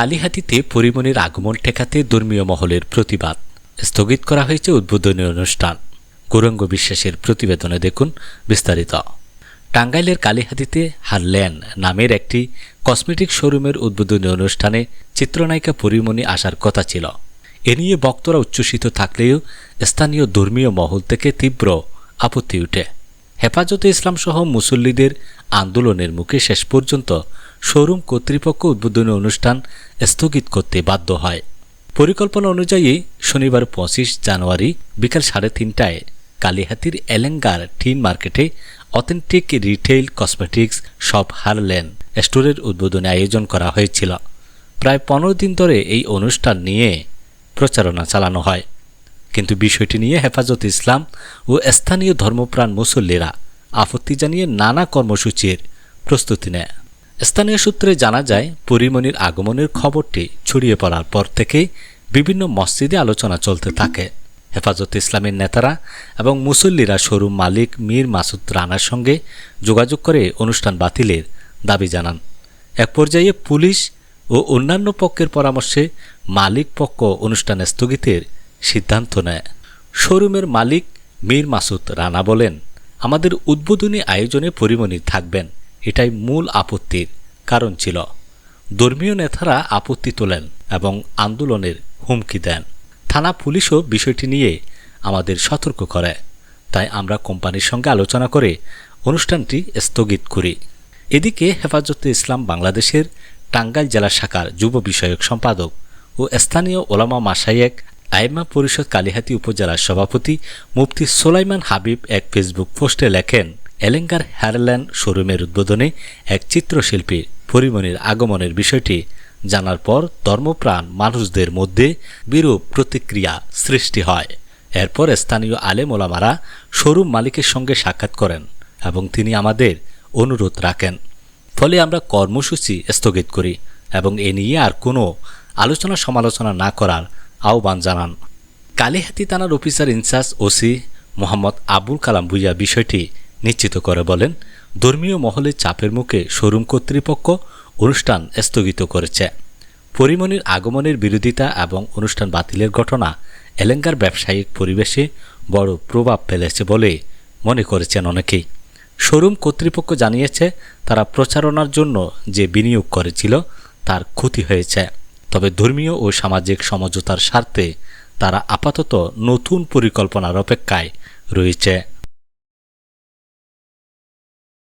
কালীহাতিতে পরিমণির আগমন ঠেকাতে ধর্মীয় মহলের প্রতিবাদ স্থগিত করা হয়েছে উদ্বোধনী অনুষ্ঠান। গৌরাঙ্গ বিশ্বাসের প্রতিবেদনে দেখুন বিস্তারিত। টাঙ্গাইলের কালীহাতিতে হারল্যান নামের একটি কসমেটিক শোরুমের উদ্বোধনী অনুষ্ঠানে চিত্রনায়িকা পরিমণি আসার কথা ছিল। এ নিয়ে বক্তরা উচ্ছ্বসিত থাকলেও স্থানীয় ধর্মীয় মহল থেকে তীব্র আপত্তি উঠে। হেফাজতে ইসলামসহ মুসল্লিদের আন্দোলনের মুখে শেষ পর্যন্ত শোরুম কর্তৃপক্ষ উদ্বোধনী অনুষ্ঠান স্থগিত করতে বাধ্য হয়। পরিকল্পনা অনুযায়ী শনিবার পঁচিশ জানুয়ারি বিকাল সাড়ে তিনটায় কালীহাতির এলেঙ্গার টিন মার্কেটে authentic retail cosmetics shop Harlen স্টোরের উদ্বোধনী আয়োজন করা হয়েছিল। প্রায় পনেরো দিন ধরে এই অনুষ্ঠান নিয়ে প্রচারণা চালানো হয়। কিন্তু বিষয়টি নিয়ে হেফাজত ইসলাম ও স্থানীয় ধর্মপ্রাণ মুসল্লিরা আপত্তি জানিয়ে নানা কর্মসূচির প্রস্তুতি নেয়। স্থানীয় সূত্রে জানা যায় পরিমণির আগমনের খবরটি ছড়িয়ে পড়ার পর থেকেই বিভিন্ন মসজিদে আলোচনা চলতে থাকে। হেফাজত ইসলামের নেতারা এবং মুসল্লিরা শোরুম মালিক মীর মাসুদ রানার সঙ্গে যোগাযোগ করে অনুষ্ঠান বাতিলের দাবি জানান। এক পর্যায়ে পুলিশ ও অন্যান্য পক্ষের পরামর্শে মালিক পক্ষ অনুষ্ঠান স্থগিতের সিদ্ধান্ত নেয়। শোরুমের মালিক মীর মাসুদ রানা বলেন, আমাদের উদ্বোধনী আয়োজনে পরিমণি থাকবেন। এটাই মূল আপত্তির কারণ ছিল। ধর্মীয় নেতারা আপত্তি তোলেন এবং আন্দোলনের হুমকি দেন। থানা পুলিশও বিষয়টি নিয়ে আমাদের সতর্ক করে। তাই আমরা কোম্পানির সঙ্গে আলোচনা করে অনুষ্ঠানটি স্থগিত করি। এদিকে হেফাজতে ইসলাম বাংলাদেশের টাঙ্গাইল জেলা শাখার যুব বিষয়ক সম্পাদক ও স্থানীয় ওলামা মাসায়েক আইমা পরিষদ কালিহাতি উপজেলার সভাপতি মুফতি সোলাইমান হাবিব এক ফেসবুক পোস্টে লেখেন এলেঙ্গার হ্যারল্যান্ড শোরুমের উদ্বোধনে এক চিত্রশিল্পী পরিমণির আগমনের বিষয়টি জানার পর ধর্মপ্রাণ মানুষদের মধ্যে বিরূপ প্রতিক্রিয়া সৃষ্টি হয়। এরপর স্থানীয় আলেম ওলামারা শোরুম মালিকের সঙ্গে সাক্ষাৎ করেন এবং তিনি আমাদের অনুরোধ রাখেন। ফলে আমরা কর্মসূচি স্থগিত করি এবং এ নিয়ে আর কোনো আলোচনা সমালোচনা না করার আহ্বান জানান। কালীহাতি থানার officer in charge OC Mohammad Abul Kalam Bhuiyan বিষয়টি নিশ্চিত করে বলেন, ধর্মীয় মহলের চাপের মুখে শোরুম কর্তৃপক্ষ অনুষ্ঠান স্থগিত করেছে। পরিমণির আগমনের বিরোধিতা এবং অনুষ্ঠান বাতিলের ঘটনা এলেঙ্গার ব্যবসায়িক পরিবেশে বড় প্রভাব ফেলেছে বলে মনে করেছেন অনেকেই। শোরুম কর্তৃপক্ষ জানিয়েছে, তারা প্রচারণার জন্য যে বিনিয়োগ করেছিল, তার ক্ষতি হয়েছে। তবে ধর্মীয় ও সামাজিক সমঝোতার স্বার্থে তারা আপাতত নতুন পরিকল্পনার অপেক্ষায় রয়েছে।